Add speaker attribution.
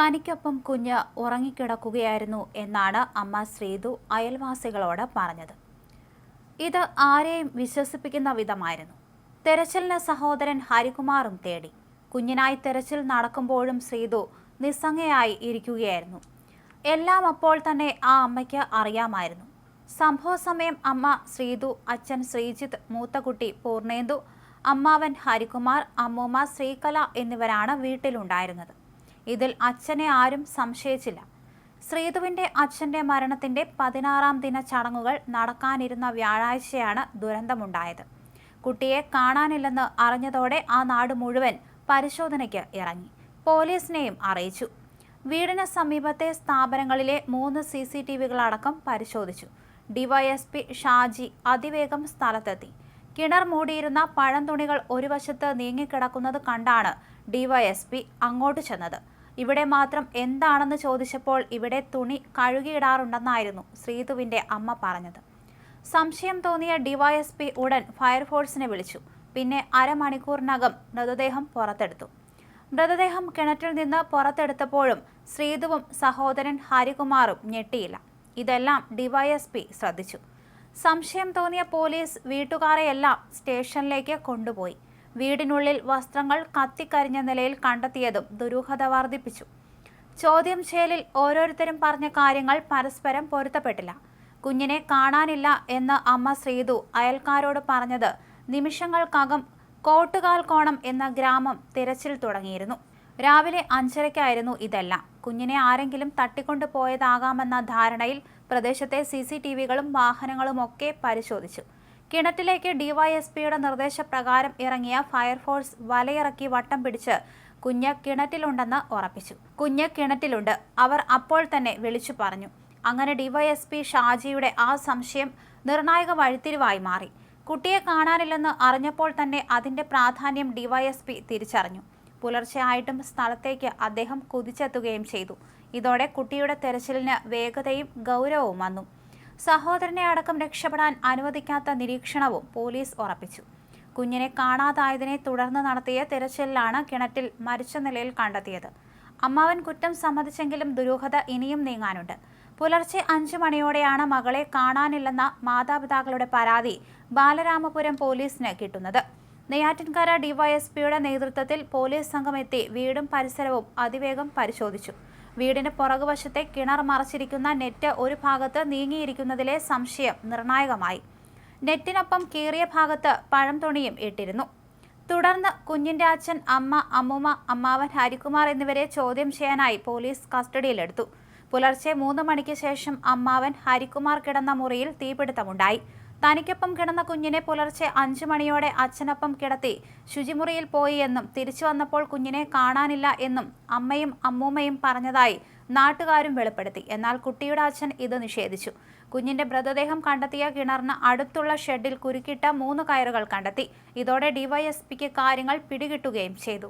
Speaker 1: തനിക്കൊപ്പം കുഞ്ഞ് ഉറങ്ങിക്കിടക്കുകയായിരുന്നു എന്നാണ് അമ്മ ശ്രീതു അയൽവാസികളോട് പറഞ്ഞത്. ഇത് ആരെയും വിശ്വസിപ്പിക്കുന്ന വിധമായിരുന്നു. തെരച്ചിലിന് സഹോദരൻ ഹരികുമാറും തേടി. കുഞ്ഞിനായി തെരച്ചിൽ നടക്കുമ്പോഴും ശ്രീതു നിസ്സംഗയായി ഇരിക്കുകയായിരുന്നു. എല്ലാം അപ്പോൾ തന്നെ ആ അമ്മയ്ക്ക് അറിയാമായിരുന്നു. സംഭവ സമയം അമ്മ ശ്രീതു അച്ഛൻ ശ്രീജിത്ത് മൂത്തകുട്ടി പൂർണേന്ദു അമ്മാവൻ ഹരികുമാർ അമ്മൂമ്മ ശ്രീകല എന്നിവരാണ് വീട്ടിലുണ്ടായിരുന്നത്. ഇതിൽ അച്ഛനെ ആരും സംശയിച്ചില്ല. ശ്രീതുവിന്റെ അച്ഛന്റെ മരണത്തിന്റെ പതിനാറാം ദിന ചടങ്ങുകൾ നടക്കാനിരുന്ന വ്യാഴാഴ്ചയാണ് ദുരന്തമുണ്ടായത്. കുട്ടിയെ കാണാനില്ലെന്ന് അറിഞ്ഞതോടെ ആ നാട് മുഴുവൻ പരിശോധനയ്ക്ക് ഇറങ്ങി. പോലീസിനെയും അറിയിച്ചു. വീടിന് സമീപത്തെ സ്ഥാപനങ്ങളിലെ മൂന്ന് സി സി ടി വികളടക്കം പരിശോധിച്ചു. ഡിവൈഎസ്പി ഷാജി അതിവേഗം സ്ഥലത്തെത്തി. കിണർ മൂടിയിരുന്ന പഴം തുണികൾ ഒരു വശത്ത് നീങ്ങിക്കിടക്കുന്നത് കണ്ടാണ് ഡിവൈഎസ്പി അങ്ങോട്ട് ചെന്നത്. ഇവിടെ മാത്രം എന്താണെന്ന് ചോദിച്ചപ്പോൾ ഇവിടെ തുണി കഴുകിയിടാറുണ്ടെന്നായിരുന്നു ശ്രീതുവിന്റെ അമ്മ പറഞ്ഞത്. സംശയം തോന്നിയ ഡിവൈഎസ്പി ഉടൻ ഫയർഫോഴ്സിനെ വിളിച്ചു. പിന്നെ അരമണിക്കൂറിനകം മൃതദേഹം പുറത്തെടുത്തു. മൃതദേഹം കിണറ്റിൽ നിന്ന് പുറത്തെടുത്തപ്പോഴും ശ്രീതുവും സഹോദരൻ ഹരികുമാറും ഞെട്ടിയില്ല. ഇതെല്ലാം ഡിവൈഎസ്പി ശ്രദ്ധിച്ചു. സംശയം തോന്നിയ പോലീസ് വീട്ടുകാരെയെല്ലാം സ്റ്റേഷനിലേക്ക് കൊണ്ടുപോയി. വീടിനുള്ളിൽ വസ്ത്രങ്ങൾ കത്തിക്കരിഞ്ഞ നിലയിൽ കണ്ടെത്തിയതും ദുരൂഹത വർദ്ധിപ്പിച്ചു. ചോദ്യം ചെയ്യലിൽ ഓരോരുത്തരും പറഞ്ഞ കാര്യങ്ങൾ പരസ്പരം പൊരുത്തപ്പെട്ടില്ല. കുഞ്ഞിനെ കാണാനില്ല എന്ന് അമ്മ ശ്രീതു അയൽക്കാരോട് പറഞ്ഞത് നിമിഷങ്ങൾക്കകം കോട്ടുകാൽ കോണം എന്ന ഗ്രാമം തിരച്ചിൽ തുടങ്ങിയിരുന്നു. രാവിലെ അഞ്ചരയ്ക്കായിരുന്നു ഇതെല്ലാം. കുഞ്ഞിനെ ആരെങ്കിലും തട്ടിക്കൊണ്ടു പോയതാകാമെന്ന ധാരണയിൽ പ്രദേശത്തെ സി സി ടി വികളും വാഹനങ്ങളും ഒക്കെ പരിശോധിച്ചു. കിണറ്റിലേക്ക് ഡിവൈഎസ്പിയുടെ നിർദ്ദേശപ്രകാരം ഇറങ്ങിയ ഫയർഫോഴ്സ് വലയിറക്കി വട്ടം പിടിച്ച് കുഞ്ഞ് കിണറ്റിലുണ്ടെന്ന് ഉറപ്പിച്ചു. കുഞ്ഞ് കിണറ്റിലുണ്ട്. അവർ അപ്പോൾ തന്നെ വിളിച്ചു പറഞ്ഞു. അങ്ങനെ ഡിവൈഎസ്പി ഷാജിയുടെ ആ സംശയം നിർണായക വഴിത്തിരിവായി മാറി. കുട്ടിയെ കാണാനില്ലെന്ന് അറിഞ്ഞപ്പോൾ തന്നെ അതിന്റെ പ്രാധാന്യം ഡിവൈഎസ്പി തിരിച്ചറിഞ്ഞു. പുലർച്ചെ ആയിട്ടും സ്ഥലത്തേക്ക് അദ്ദേഹം കുതിച്ചെത്തുകയും ചെയ്തു. ഇതോടെ കുട്ടിയുടെ തെരച്ചിലിന് വേഗതയും ഗൗരവവും വന്നു. സഹോദരനെ അടക്കം രക്ഷപ്പെടാൻ അനുവദിക്കാത്ത നിരീക്ഷണവും പോലീസ് ഉറപ്പിച്ചു. കുഞ്ഞിനെ കാണാതായതിനെ തുടർന്ന് നടത്തിയ തിരച്ചിലിലാണ് കിണറ്റിൽ മരിച്ച നിലയിൽ കണ്ടെത്തിയത്. അമ്മാവൻ കുറ്റം സമ്മതിച്ചെങ്കിലും ദുരൂഹത ഇനിയും നീങ്ങാനുണ്ട്. പുലർച്ചെ അഞ്ചു മണിയോടെയാണ് മകളെ കാണാനില്ലെന്ന മാതാപിതാക്കളുടെ പരാതി ബാലരാമപുരം പോലീസിന് കിട്ടുന്നത്. നെയ്യാറ്റിൻകര ഡിവൈഎസ്പിയുടെ നേതൃത്വത്തിൽ പോലീസ് സംഘം എത്തി വീടും പരിസരവും അതിവേഗം പരിശോധിച്ചു. വീടിന് പുറകുവശത്തെ കിണർ മറച്ചിരിക്കുന്ന നെറ്റ് ഒരു ഭാഗത്ത് നീങ്ങിയിരിക്കുന്നതിലെ സംശയം നിർണായകമായി. നെറ്റിനൊപ്പം കീറിയ ഭാഗത്ത് പഴം തുണിയും ഇട്ടിരുന്നു. തുടർന്ന് കുഞ്ഞിന്റെ അച്ഛൻ അമ്മ അമ്മൂമ്മ അമ്മാവൻ ഹരികുമാർ എന്നിവരെ ചോദ്യം ചെയ്യാനായി പോലീസ് കസ്റ്റഡിയിലെടുത്തു. പുലർച്ചെ മൂന്ന് മണിക്ക് ശേഷം അമ്മാവൻ ഹരികുമാർ കിടന്ന മുറിയിൽ തീപിടുത്തമുണ്ടായി. തനിക്കൊപ്പം കിടന്ന കുഞ്ഞിനെ പുലർച്ചെ അഞ്ചു മണിയോടെ അച്ഛനൊപ്പം കിടത്തി ശുചിമുറിയിൽ പോയി എന്നും തിരിച്ചു വന്നപ്പോൾ കുഞ്ഞിനെ കാണാനില്ല എന്നും അമ്മയും അമ്മൂമ്മയും പറഞ്ഞതായി നാട്ടുകാരും വെളിപ്പെടുത്തി. എന്നാൽ കുട്ടിയുടെ അച്ഛൻ ഇത് നിഷേധിച്ചു. കുഞ്ഞിന്റെ മൃതദേഹം കണ്ടെത്തിയ കിണറിന് അടുത്തുള്ള ഷെഡിൽ കുരുക്കിട്ട മൂന്ന് കയറുകൾ കണ്ടെത്തി. ഇതോടെ ഡിവൈഎസ്പിക്ക് കാര്യങ്ങൾ പിടികിട്ടുകയും ചെയ്തു.